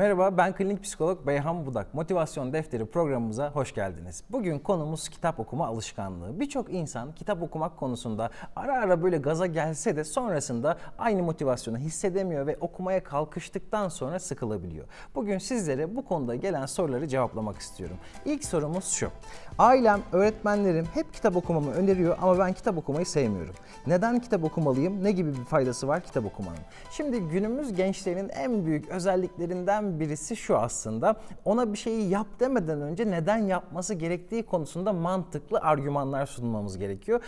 Merhaba ben klinik psikolog Beyhan Budak. Motivasyon Defteri programımıza hoş geldiniz. Bugün konumuz kitap okuma alışkanlığı. Birçok insan kitap okumak konusunda ara ara böyle gaza gelse de sonrasında aynı motivasyonu hissedemiyor ve okumaya kalkıştıktan sonra sıkılabiliyor. Bugün sizlere bu konuda gelen soruları cevaplamak istiyorum. İlk sorumuz şu. Ailem, öğretmenlerim hep kitap okumamı öneriyor ama ben kitap okumayı sevmiyorum. Neden kitap okumalıyım? Ne gibi bir faydası var kitap okumanın? Şimdi günümüz gençlerinin en büyük özelliklerinden birisi şu aslında. Ona bir şeyi yap demeden önce neden yapması gerektiği konusunda mantıklı argümanlar sunmamız gerekiyor.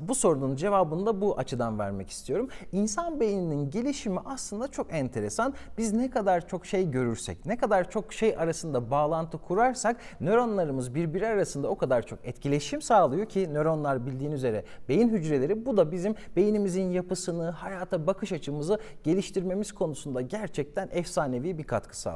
Bu sorunun cevabını da bu açıdan vermek istiyorum. İnsan beyninin gelişimi aslında çok enteresan. Biz ne kadar çok şey görürsek, ne kadar çok şey arasında bağlantı kurarsak nöronlarımız birbiri arasında o kadar çok etkileşim sağlıyor ki nöronlar bildiğin üzere beyin hücreleri bu da bizim beynimizin yapısını, hayata bakış açımızı geliştirmemiz konusunda gerçekten efsanevi bir katkı sağlıyor.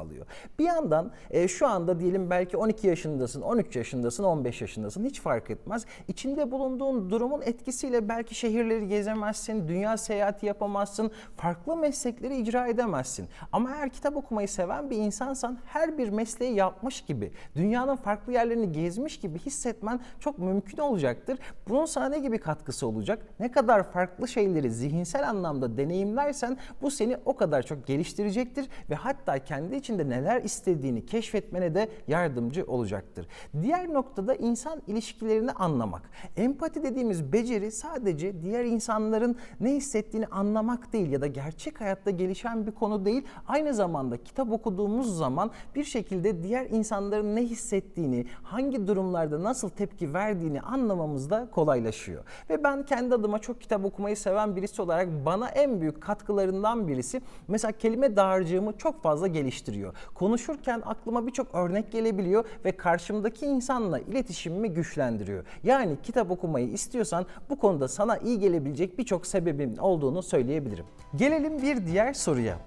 Bir yandan e, şu anda diyelim belki 12 yaşındasın, 13 yaşındasın, 15 yaşındasın hiç fark etmez. İçinde bulunduğun durumun etkisiyle belki şehirleri gezemezsin, dünya seyahati yapamazsın, farklı meslekleri icra edemezsin. Ama eğer kitap okumayı seven bir insansan her bir mesleği yapmış gibi, dünyanın farklı yerlerini gezmiş gibi hissetmen çok mümkün olacaktır. Bunun sana ne gibi katkısı olacak? Ne kadar farklı şeyleri zihinsel anlamda deneyimlersen bu seni o kadar çok geliştirecektir ve hatta kendi içinde neler istediğini keşfetmene de yardımcı olacaktır. Diğer noktada insan ilişkilerini anlamak. Empati dediğimiz beceri sadece diğer insanların ne hissettiğini anlamak değil ya da gerçek hayatta gelişen bir konu değil. Aynı zamanda kitap okuduğumuz zaman bir şekilde diğer insanların ne hissettiğini, hangi durumlarda nasıl tepki verdiğini anlamamız da kolaylaşıyor. Ve ben kendi adıma çok kitap okumayı seven birisi olarak bana en büyük katkılarından birisi mesela kelime dağarcığımı çok fazla geliştiriyor. Konuşurken aklıma birçok örnek gelebiliyor ve karşımdaki insanla iletişimimi güçlendiriyor. Yani kitap okumayı istiyorsan bu konuda sana iyi gelebilecek birçok sebebin olduğunu söyleyebilirim. Gelelim bir diğer soruya.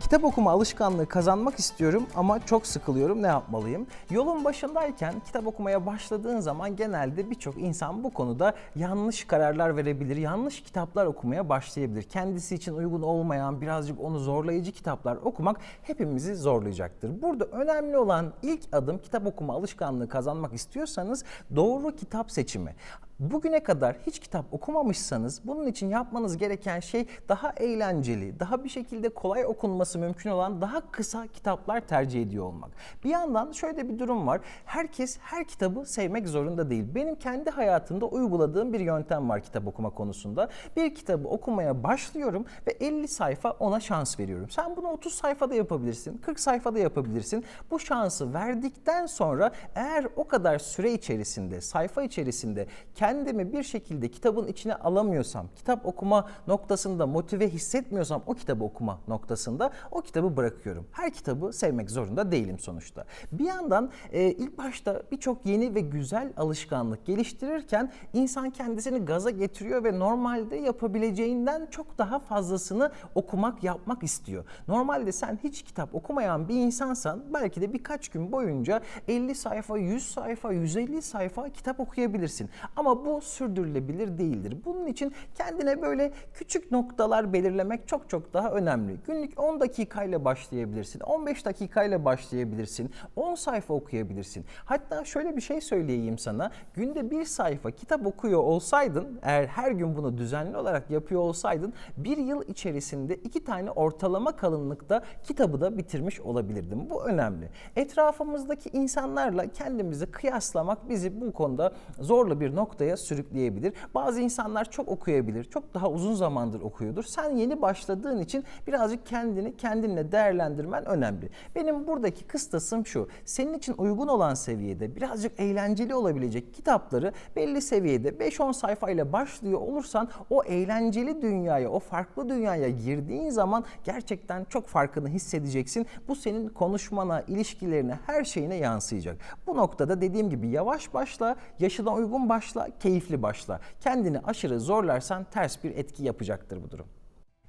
Kitap okuma alışkanlığı kazanmak istiyorum ama çok sıkılıyorum ne yapmalıyım? Yolun başındayken kitap okumaya başladığın zaman genelde birçok insan bu konuda yanlış kararlar verebilir, yanlış kitaplar okumaya başlayabilir. Kendisi için uygun olmayan, birazcık onu zorlayıcı kitaplar okumak hepimizi zorlayacaktır. Burada önemli olan ilk adım kitap okuma alışkanlığı kazanmak istiyorsanız doğru kitap seçimi. Bugüne kadar hiç kitap okumamışsanız bunun için yapmanız gereken şey daha eğlenceli, daha bir şekilde kolay okunması mümkün olan daha kısa kitaplar tercih ediyor olmak. Bir yandan şöyle bir durum var. Herkes her kitabı sevmek zorunda değil. Benim kendi hayatımda uyguladığım bir yöntem var kitap okuma konusunda. Bir kitabı okumaya başlıyorum ve 50 sayfa ona şans veriyorum. Sen bunu 30 sayfada yapabilirsin, 40 sayfada yapabilirsin. Bu şansı verdikten sonra eğer o kadar süre içerisinde, sayfa içerisinde kendimi bir şekilde kitabın içine alamıyorsam, kitap okuma noktasında motive hissetmiyorsam o kitabı okuma noktasında o kitabı bırakıyorum. Her kitabı sevmek zorunda değilim sonuçta. Bir yandan e, ilk başta birçok yeni ve güzel alışkanlık geliştirirken insan kendisini gaza getiriyor ve normalde yapabileceğinden çok daha fazlasını okumak, yapmak istiyor. Normalde sen hiç kitap okumayan bir insansan belki de birkaç gün boyunca 50 sayfa, 100 sayfa, 150 sayfa kitap okuyabilirsin. Ama bu sürdürülebilir değildir. Bunun için kendine böyle küçük noktalar belirlemek çok çok daha önemli. Günlük 10 dakikayla başlayabilirsin, 15 dakikayla başlayabilirsin, 10 sayfa okuyabilirsin. Hatta şöyle bir şey söyleyeyim sana. Günde bir sayfa kitap okuyor olsaydın, eğer her gün bunu düzenli olarak yapıyor olsaydın, bir yıl içerisinde iki tane ortalama kalınlıkta kitabı da bitirmiş olabilirdim. Bu önemli. Etrafımızdaki insanlarla kendimizi kıyaslamak bizi bu konuda zorlu bir noktaya sürükleyebilir. Bazı insanlar çok okuyabilir, çok daha uzun zamandır okuyordur. Sen yeni başladığın için birazcık kendini kendinle değerlendirmen önemli. Benim buradaki kıstasım şu. Senin için uygun olan seviyede birazcık eğlenceli olabilecek kitapları belli seviyede 5-10 sayfayla başlıyor olursan o eğlenceli dünyaya, o farklı dünyaya girdiğin zaman gerçekten çok farkını hissedeceksin. Bu senin konuşmana, ilişkilerine, her şeyine yansıyacak. Bu noktada dediğim gibi yavaş başla, yaşına uygun başla, keyifli başla. Kendini aşırı zorlarsan ters bir etki yapacaktır bu durum.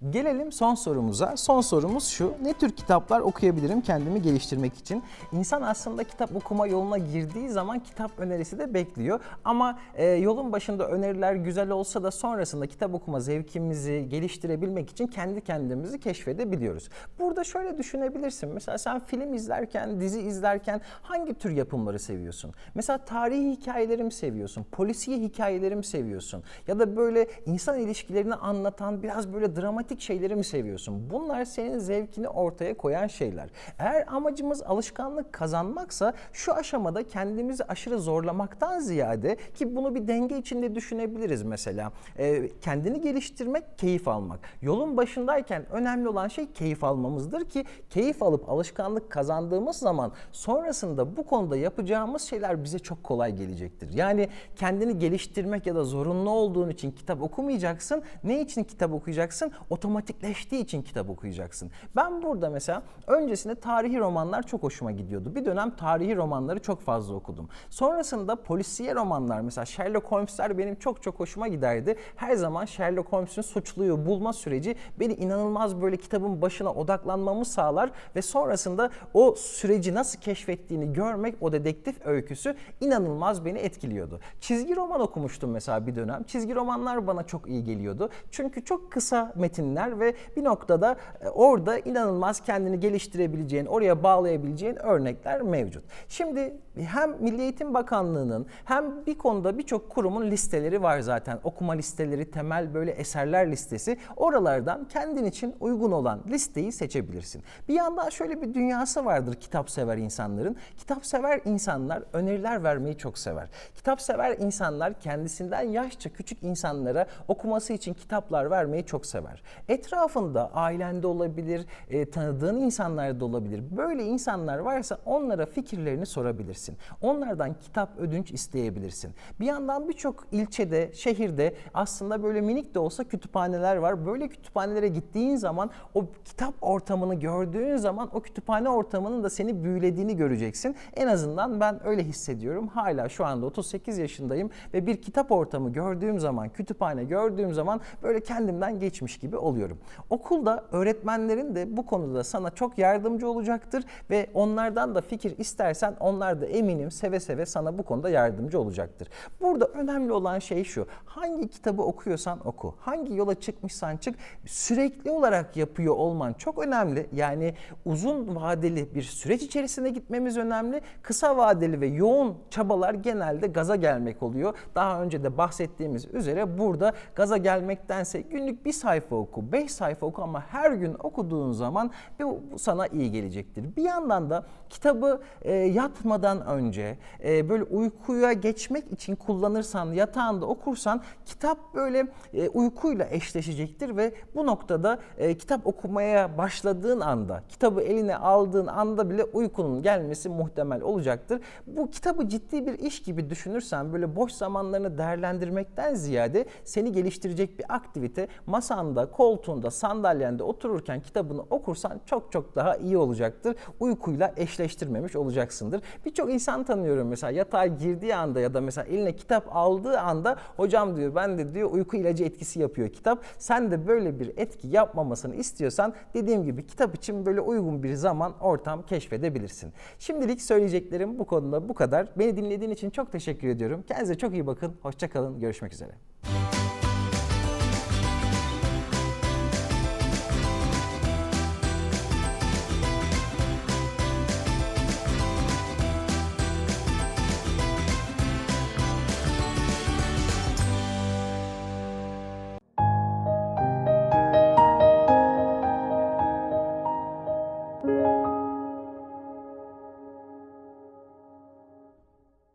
Gelelim son sorumuza. Son sorumuz şu. Ne tür kitaplar okuyabilirim kendimi geliştirmek için? İnsan aslında kitap okuma yoluna girdiği zaman kitap önerisi de bekliyor. Ama e, yolun başında öneriler güzel olsa da sonrasında kitap okuma zevkimizi geliştirebilmek için kendi kendimizi keşfedebiliyoruz. Burada şöyle düşünebilirsin. Mesela sen film izlerken, dizi izlerken hangi tür yapımları seviyorsun? Mesela tarihi hikayeleri mi seviyorsun? Polisiye hikayeleri mi seviyorsun? Ya da böyle insan ilişkilerini anlatan biraz böyle dramatik şeyleri mi seviyorsun? Bunlar senin zevkini ortaya koyan şeyler. Eğer amacımız alışkanlık kazanmaksa şu aşamada kendimizi aşırı zorlamaktan ziyade ki bunu bir denge içinde düşünebiliriz mesela. Ee, kendini geliştirmek, keyif almak. Yolun başındayken önemli olan şey keyif almamızdır ki keyif alıp alışkanlık kazandığımız zaman sonrasında bu konuda yapacağımız şeyler bize çok kolay gelecektir. Yani kendini geliştirmek ya da zorunlu olduğun için kitap okumayacaksın. Ne için kitap okuyacaksın? Otomatikleştiği için kitap okuyacaksın. Ben burada mesela öncesinde tarihi romanlar çok hoşuma gidiyordu. Bir dönem tarihi romanları çok fazla okudum. Sonrasında polisiye romanlar mesela Sherlock Holmes'ler benim çok çok hoşuma giderdi. Her zaman Sherlock Holmes'un suçluyu bulma süreci beni inanılmaz böyle kitabın başına odaklanmamı sağlar ve sonrasında o süreci nasıl keşfettiğini görmek o dedektif öyküsü inanılmaz beni etkiliyordu. Çizgi roman okumuştum mesela bir dönem. Çizgi romanlar bana çok iyi geliyordu. Çünkü çok kısa metinler ve bir noktada e, orada inanılmaz kendini geliştirebileceğin, oraya bağlayabileceğin örnekler mevcut. Şimdi hem Milli Eğitim Bakanlığı'nın hem bir konuda birçok kurumun listeleri var zaten. Okuma listeleri, temel böyle eserler listesi. Oralardan kendin için uygun olan listeyi seçebilirsin. Bir yandan şöyle bir dünyası vardır kitap sever insanların. Kitap sever insanlar öneriler vermeyi çok sever. Kitap sever insanlar kendisinden yaşça küçük insanlara okuması için kitaplar vermeyi çok sever. Etrafında ailende olabilir, e, tanıdığın insanlarda olabilir. Böyle insanlar varsa onlara fikirlerini sorabilirsin. Onlardan kitap ödünç isteyebilirsin. Bir yandan birçok ilçede, şehirde aslında böyle minik de olsa kütüphaneler var. Böyle kütüphanelere gittiğin zaman o kitap ortamını gördüğün zaman o kütüphane ortamının da seni büyülediğini göreceksin. En azından ben öyle hissediyorum. Hala şu anda 38 yaşındayım ve bir kitap ortamı gördüğüm zaman, kütüphane gördüğüm zaman böyle kendimden geçmiş gibi oluyorum. Okulda öğretmenlerin de bu konuda sana çok yardımcı olacaktır ve onlardan da fikir istersen onlar da eminim seve seve sana bu konuda yardımcı olacaktır. Burada önemli olan şey şu. Hangi kitabı okuyorsan oku. Hangi yola çıkmışsan çık. Sürekli olarak yapıyor olman çok önemli. Yani uzun vadeli bir süreç içerisinde gitmemiz önemli. Kısa vadeli ve yoğun çabalar genelde gaza gelmek oluyor. Daha önce de bahsettiğimiz üzere burada gaza gelmektense günlük bir sayfa oku, beş sayfa oku ama her gün okuduğun zaman bu bu sana iyi gelecektir. Bir yandan da kitabı e, yatmadan önce e, böyle uykuya geçmek için kullanırsan, yatağında okursan kitap böyle e, uykuyla eşleşecektir ve bu noktada e, kitap okumaya başladığın anda, kitabı eline aldığın anda bile uykunun gelmesi muhtemel olacaktır. Bu kitabı ciddi bir iş gibi düşünürsen böyle boş zamanlarını değerlendirmekten ziyade seni geliştirecek bir aktivite masanda, koltuğunda, sandalyende otururken kitabını okursan çok çok daha iyi olacaktır. Uykuyla eşleştirmemiş olacaksındır. Birçok insan tanıyorum mesela yatağa girdiği anda ya da mesela eline kitap aldığı anda hocam diyor ben de diyor uyku ilacı etkisi yapıyor kitap. Sen de böyle bir etki yapmamasını istiyorsan dediğim gibi kitap için böyle uygun bir zaman ortam keşfedebilirsin. Şimdilik söyleyeceklerim bu konuda bu kadar. Beni dinlediğin için çok teşekkür ediyorum. Kendinize çok iyi bakın. Hoşçakalın. Görüşmek üzere.